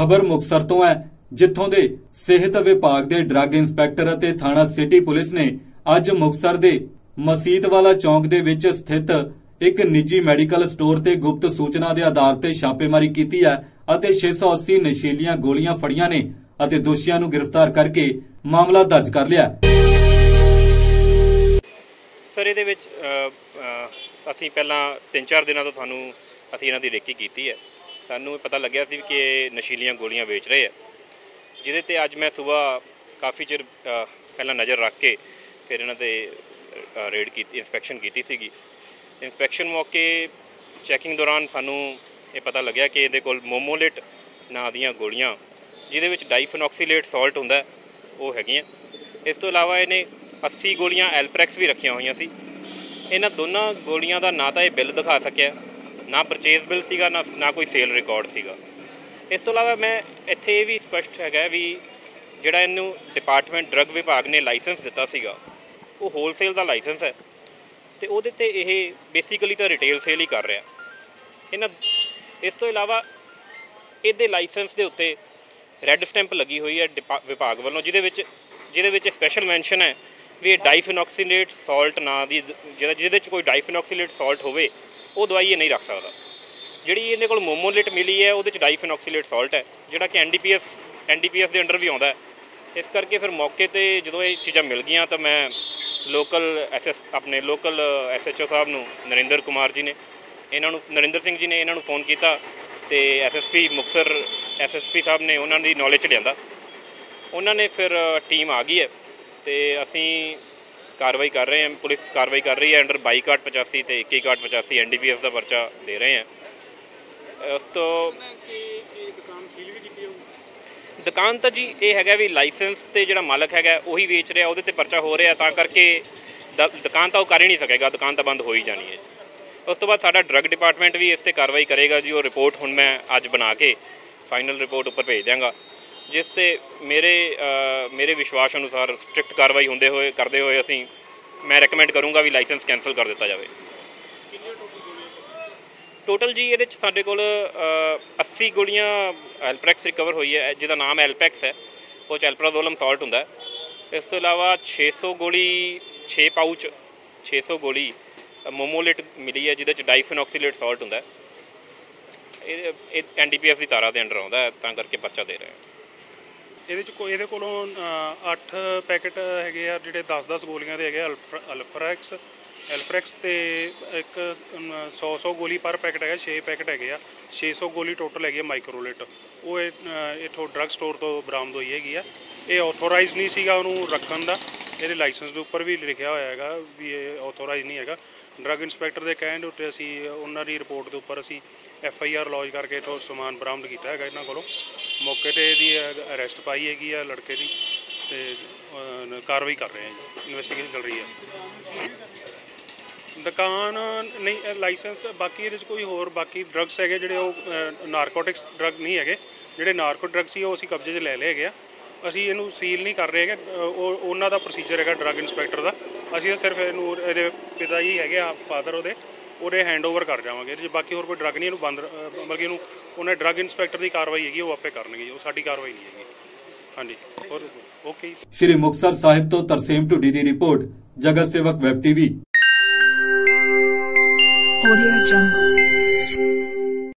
ਖਬਰ ਮੁਕਤਸਰ ਤੋਂ ਹੈ, ਜਿੱਥੋਂ ਦੇ ਸਿਹਤ ਵਿਭਾਗ ਦੇ ਡਰੱਗ ਇੰਸਪੈਕਟਰ ਅਤੇ ਥਾਣਾ ਸਿਟੀ ਪੁਲਿਸ ਨੇ ਅੱਜ ਮੁਕਤਸਰ ਦੇ ਮਸੀਤਵਾਲਾ ਚੌਂਕ ਦੇ ਵਿੱਚ ਸਥਿਤ ਇੱਕ ਨਿੱਜੀ ਮੈਡੀਕਲ ਸਟੋਰ ਤੇ ਗੁਪਤ ਸੂਚਨਾ ਦੇ ਆਧਾਰ ਤੇ ਛਾਪੇਮਾਰੀ ਕੀਤੀ ਹੈ ਅਤੇ 680 ਨਸ਼ੀਲੀਆਂ ਗੋਲੀਆਂ ਫੜੀਆਂ ਨੇ ਅਤੇ ਦੋਸ਼ੀਆਂ ਨੂੰ ਗ੍ਰਿਫਤਾਰ ਕਰਕੇ ਮਾਮਲਾ ਦਰਜ ਕਰ ਲਿਆ ਸਰ, ਇਹਦੇ ਵਿੱਚ ਅਸੀਂ ਪਹਿਲਾਂ 3-4 ਦਿਨਾਂ ਤੋਂ ਤੁਹਾਨੂੰ ਅਸੀਂ ਇਹਨਾਂ ਦੀ ਰੇਕੀ ਕੀਤੀ ਹੈ। ਸਾਨੂੰ ਪਤਾ ਲੱਗਿਆ ਸੀ ਕਿ ਇਹ ਨਸ਼ੀਲੀਆਂ ਗੋਲੀਆਂ ਵੇਚ ਰਹੇ ਆ। ਜਿਹਦੇ ਤੇ ਅੱਜ ਮੈਂ ਸਵੇਰ ਕਾਫੀ ਚਿਰ ਪਹਿਲਾਂ ਨਜ਼ਰ ਰੱਖ ਕੇ ਫਿਰ ਇਹਨਾਂ ਤੇ ਰੇਡ ਕੀਤੀ ਇਨਸਪੈਕਸ਼ਨ ਕੀਤੀ ਸੀਗੀ। ਇਨਸਪੈਕਸ਼ਨ ਮੌਕੇ ਚੈਕਿੰਗ ਦੌਰਾਨ ਸਾਨੂੰ ਇਹ ਪਤਾ ਲੱਗਿਆ ਕਿ ਇਹਦੇ ਕੋਲ ਮੋਮੋਲੇਟ ਨਾਂ ਦੀਆਂ ਗੋਲੀਆਂ, ਜਿਹਦੇ ਵਿੱਚ ਡਾਈਫਨੋਕਸੀਲੇਟ ਸਾਲਟ ਹੁੰਦਾ, ਉਹ ਹੈਗੀਆਂ। ਇਸ ਤੋਂ ਇਲਾਵਾ ਇਹਨੇ 80 ਗੋਲੀਆਂ ਐਲਪ੍ਰੈਕਸ ਵੀ ਰੱਖੀਆਂ ਹੋਈਆਂ ਸੀ। ਇਹਨਾਂ ਦੋਨਾਂ ਗੋਲੀਆਂ ਦਾ ਨਾ ਤਾਂ ਇਹ ਬਿੱਲ ਦਿਖਾ ਸਕਿਆ। ਨਾ ਪਰਚੇਸ ਬਿੱਲ ਸੀਗਾ, ਨਾ ਨਾ ਕੋਈ ਸੇਲ ਰਿਕਾਰਡ ਸੀਗਾ। ਇਸ ਤੋਂ ਇਲਾਵਾ ਮੈਂ ਇੱਥੇ ਇਹ ਵੀ ਸਪਸ਼ਟ ਹੈਗਾ ਵੀ ਜਿਹੜਾ ਇਹਨੂੰ ਡਿਪਾਰਟਮੈਂਟ ਡਰੱਗ ਵਿਭਾਗ ਨੇ ਲਾਇਸੈਂਸ ਦਿੱਤਾ ਸੀਗਾ, ਉਹ ਹੋਲਸੇਲ ਦਾ ਲਾਇਸੈਂਸ ਹੈ ਤੇ ਉਹਦੇ ਤੇ ਇਹ ਬੇਸਿਕਲੀ ਤਾਂ ਰਿਟੇਲ ਸੇਲ ਹੀ ਕਰ ਰਿਹਾ। ਇਹਨਾਂ ਇਸ ਤੋਂ ਇਲਾਵਾ ਇਹਦੇ ਲਾਇਸੈਂਸ ਦੇ ਉੱਤੇ ਰੈੱਡ ਸਟੈਂਪ ਲੱਗੀ ਹੋਈ ਹੈ ਡਿਪਾ- ਵਿਭਾਗ ਵੱਲੋਂ, ਜਿਹਦੇ ਵਿੱਚ ਜਿਹਦੇ ਵਿੱਚ ਸਪੈਸ਼ਲ ਮੈਂਸ਼ਨ ਹੈ ਵੀ ਇਹ ਡਾਈਫਿਨੋਕਸੀਨੇਟ ਸਾਲਟ ਨਾਂ ਦੀ ਜਿਹੜਾ ਜਿਹਦੇ ਵਿੱਚ ਕੋਈ ਡਾਈਫਿਨੋਕਸੀਨੇਟ ਸਾਲਟ ਹੋਵੇ ਉਹ ਦਵਾਈ ਇਹ ਨਹੀਂ ਰੱਖ ਸਕਦਾ। ਜਿਹੜੀ ਇਹਦੇ ਕੋਲ ਮੋਮੋਲਿਟ ਮਿਲੀ ਹੈ, ਉਹਦੇ ਚ ਡਾਈਫਿਨੋਕਸੀਲੇਟ ਸਾਲਟ ਹੈ, ਜਿਹੜਾ ਕਿ ਐਨਡੀਪੀਐਸ ਐਨਡੀਪੀਐਸ ਦੇ ਅੰਡਰ ਵੀ ਆਉਂਦਾ ਇਸ ਕਰਕੇ ਫਿਰ ਮੌਕੇ ਤੇ ਜਦੋਂ ਇਹ ਚੀਜ਼ਾਂ ਮਿਲ ਗਈਆਂ ਤਾਂ ਮੈਂ ਲੋਕਲ ਐਸਐਸ ਆਪਣੇ ਲੋਕਲ ਐਸਐਚਓ ਸਾਹਿਬ ਨੂੰ, ਨਰਿੰਦਰ ਕੁਮਾਰ ਜੀ ਨੇ, ਇਹਨਾਂ ਨੂੰ, ਨਰਿੰਦਰ ਸਿੰਘ ਜੀ ਨੇ ਇਹਨਾਂ ਨੂੰ ਫੋਨ ਕੀਤਾ ਤੇ ਐਸਐਸਪੀ ਮੁਕਸਰ ਐਸਐਸਪੀ ਸਾਹਿਬ ਨੇ ਉਹਨਾਂ ਦੀ ਨੌਲੇਜ ਚ ਲਿਆਂਦਾ। ਉਹਨਾਂ ਨੇ ਫਿਰ ਟੀਮ ਆ ਗਈ ਹੈ ਤੇ ਅਸੀਂ ਕਾਰਵਾਈ ਕਰ ਰਹੇ ਹਾਂ। ਪੁਲਿਸ ਕਾਰਵਾਈ ਕਰ ਰਹੀ ਹੈ। ਅੰਡਰ 2285 ਤੇ 2185 ਐਨਡੀਪੀਐਸ ਦਾ ਪਰਚਾ ਦੇ ਰਹੇ ਹਾਂ। ਉਸ ਤੋਂ ਦੁਕਾਨ ਤਾਂ ਜੀ ਇਹ ਹੈਗਾ ਵੀ ਲਾਇਸੈਂਸ ਤੇ ਜਿਹੜਾ ਮਾਲਕ ਹੈਗਾ ਉਹੀ ਵੇਚ ਰਿਹਾ ਉਹਦੇ ਤੇ ਪਰਚਾ ਹੋ ਰਿਹਾ ਤਾਂ ਕਰਕੇ ਦੁਕਾਨ ਤਾਂ ਉਹ ਕਰ ਹੀ ਨਹੀਂ ਸਕੇਗਾ। ਦੁਕਾਨ ਤਾਂ ਬੰਦ ਹੋ ਹੀ ਜਾਣੀ ਹੈ ਉਸ ਤੋਂ ਬਾਅਦ ਸਾਡਾ ਡਰੱਗ ਡਿਪਾਰਟਮੈਂਟ ਵੀ ਇਸ ਤੇ ਕਾਰਵਾਈ ਕਰੇਗਾ ਜੀ। ਉਹ ਰਿਪੋਰਟ ਹੁਣ ਮੈਂ ਅੱਜ ਬਣਾ ਕੇ ਫਾਈਨਲ ਰਿਪੋਰਟ ਉੱਪਰ ਭੇਜ ਦਿਆਂਗਾ। ਜਿਸ ਤੇ ਮੇਰੇ ਮੇਰੇ ਵਿਸ਼ਵਾਸ ਅਨੁਸਾਰ ਸਟ੍ਰਿਕਟ ਕਾਰਵਾਈ ਹੁੰਦੇ ਹੋਏ ਕਰਦੇ ਹੋਏ ਅਸੀਂ ਮੈਂ ਰეკਮੈਂਡ ਕਰੂੰਗਾ ਵੀ ਲਾਇਸੈਂਸ ਕੈਨਸਲ ਕਰ ਦਿੱਤਾ ਜਾਵੇ। ਟੋਟਲ ਜੀ? ਇਹਦੇ ਚ ਸਾਡੇ ਕੋਲ ਅ, 80 ਗੋਲੀਆਂ ਐਲਪ੍ਰੈਕਸ ਰਿਕਵਰ ਹੋਈ ਹੈ ਜਿਹਦਾ ਨਾਮ ਐਲਪੈਕਸ ਹੈ। ਉਹ ਚ ਐਲਪਰਾਜ਼ੋਲਮ ਸਾਲਟ ਹੁੰਦਾ ਇਸ ਤੋਂ ਇਲਾਵਾ 600 ਗੋਲੀ 6 ਪਾਊਚ 600 ਗੋਲੀ ਮੋਮੋਲਿਟ ਮਿਲੀ ਹੈ ਜਿਹਦੇ ਚ ਡਾਈਫਿਨੋਕਸੀਲੇਟ ਸਾਲਟ ਹੁੰਦਾ ਇਹ ਐਨਡੀਪੀਐਸ ਦੀ ਤਾਰਾ ਦੇ ਅੰਡਰ ਆਉਂਦਾ ਤਾਂ ਕਰਕੇ ਪਰਚਾ ਦੇ ਰਹੇ ਹਾਂ। ਇਹਦੇ ਚ ਕੋਈ ਇਹਦੇ ਕੋਲੋਂ 8 ਪੈਕੇਟ ਹੈਗੇ ਆ ਜਿਹੜੇ 10-10 ਗੋਲੀਆਂ ਦੇ ਹੈਗੇ ਆ, ਅਲਫ- ਅਲਫਰੈਕਸ ਐਲਫਰੈਕਸ ਤੇ ਇੱਕ 100-100 ਗੋਲੀ ਪਰ ਪੈਕਟ ਹੈਗਾ 6 ਪੈਕੇਟ ਹੈਗੇ ਆ। 600 ਗੋਲੀ ਟੋਟਲ ਹੈਗੀ ਆ ਮਾਈਕਰੋਲੇਟ। ਉਹ ਇਹ, ਅ, ਇਥੋਂ ਡਰੱਗ ਸਟੋਰ ਤੋਂ ਬਰਾਮਦ ਹੋਈ ਹੈਗੀ ਆ। ਇਹ ਆਥੋਰਾਈਜ਼ ਨਹੀਂ ਸੀਗਾ ਉਹਨੂੰ ਰੱਖਣ ਦਾ। ਇਹਦੇ ਲਾਇਸੈਂਸ ਦੇ ਉੱਪਰ ਵੀ ਲਿਖਿਆ ਹੋਇਆ ਹੈਗਾ ਵੀ ਇਹ ਆਥੋਰਾਈਜ਼ ਨਹੀਂ ਹੈਗਾ। ਡਰੱਗ ਇੰਸਪੈਕਟਰ ਦੇ ਕਹਿਣ ਦੇ ਉੱਤੇ ਅਸੀਂ ਉਹਨਾਂ ਦੀ ਰਿਪੋਰਟ ਦੇ ਉੱਪਰ ਅਸੀਂ ਐਫ ਆਈ ਆਰ ਲੌਜ ਕਰਕੇ ਇਥੋਂ ਸਮਾਨ ਬਰਾਮਦ ਕੀਤਾ ਹੈਗਾ ਇਹਨਾਂ ਕੋਲੋਂ। ਮੌਕੇ ਤੇ ਇਹਦੀ ਅਰੈਸਟ ਪਾਈ ਹੈਗੀ ਆ ਲੜਕੇ ਦੀ ਤੇ ਅਹ, ਕਾਰਵਾਈ ਕਰ ਰਹੇ ਹਾਂ ਜੀ। ਇਨਵੈਸਟੀਗੇਸ਼ਨ ਚੱਲ ਰਹੀ ਹੈ ਦੁਕਾਨ ਨਹੀਂ ਲਾਇਸੈਂਸ ਬਾਕੀ ਇਹਦੇ ਚ ਕੋਈ ਹੋਰ ਬਾਕੀ ਡਰੱਗਸ ਹੈਗੇ ਜਿਹੜੇ ਉਹ ਨਾਰਕੋਟਿਕਸ ਡਰੱਗ ਨਹੀਂ ਹੈਗੇ। ਜਿਹੜੇ ਨਾਰਕੋ ਡਰੱਗ ਸੀ ਉਹ ਅਸੀਂ ਕਬਜ਼ੇ 'ਚ ਲੈ ਲਏ ਹੈਗੇ ਆ। ਅਸੀਂ ਇਹਨੂੰ ਸੀਲ ਨਹੀਂ ਕਰ ਰਹੇ ਹੈਗੇ। ਅ, ਉਹ ਉਹਨਾਂ ਦਾ ਪ੍ਰੋਸੀਜਰ ਹੈਗਾ ਡਰੱਗ ਇੰਸਪੈਕਟਰ ਦਾ। ਅਸੀਂ ਤਾਂ ਸਿਰਫ ਇਹਨੂੰ ਇਹਦੇ ਪਿਤਾ ਜੀ ਹੈਗੇ ਆ ਫਾਦਰ ਉਹਦੇ ਉਹਦੇ ਹੈਂਡਓਵਰ ਕਰ ਜਾਵਾਂਗੇ। ਜੇ ਬਾਕੀ ਹੋਰ ਕੋਈ ਡਰੱਗ ਨਹੀਂ ਇਹਨੂੰ ਬੰਦ ਅ, ਮਤਲਬ ਕਿ ਇਹਨੂੰ ਉਹਨੇ ਡਰੱਗ ਇੰਸਪੈਕਟਰ ਦੀ ਕਾਰਵਾਈ ਹੈਗੀ ਉਹ ਆਪੇ ਕਰਨਗੇ ਜੀ, ਉਹ ਸਾਡੀ ਕਾਰਵਾਈ ਨਹੀਂ ਹੈਗੀ। ਹਾਂਜੀ ਹੋਰ? ਓਕੇ ਜੀ। ਸ਼੍ਰੀ ਮੁਕਤਸਰ ਸਾਹਿਬ ਤੋਂ ਤਰਸੇਮ ਢੁੱਡੀ ਦੀ ਰਿਪੋਰਟ ਜਗਤ ਸੇਵਕ ਵੈਬ ਟੀਵੀ। Audio Jungle.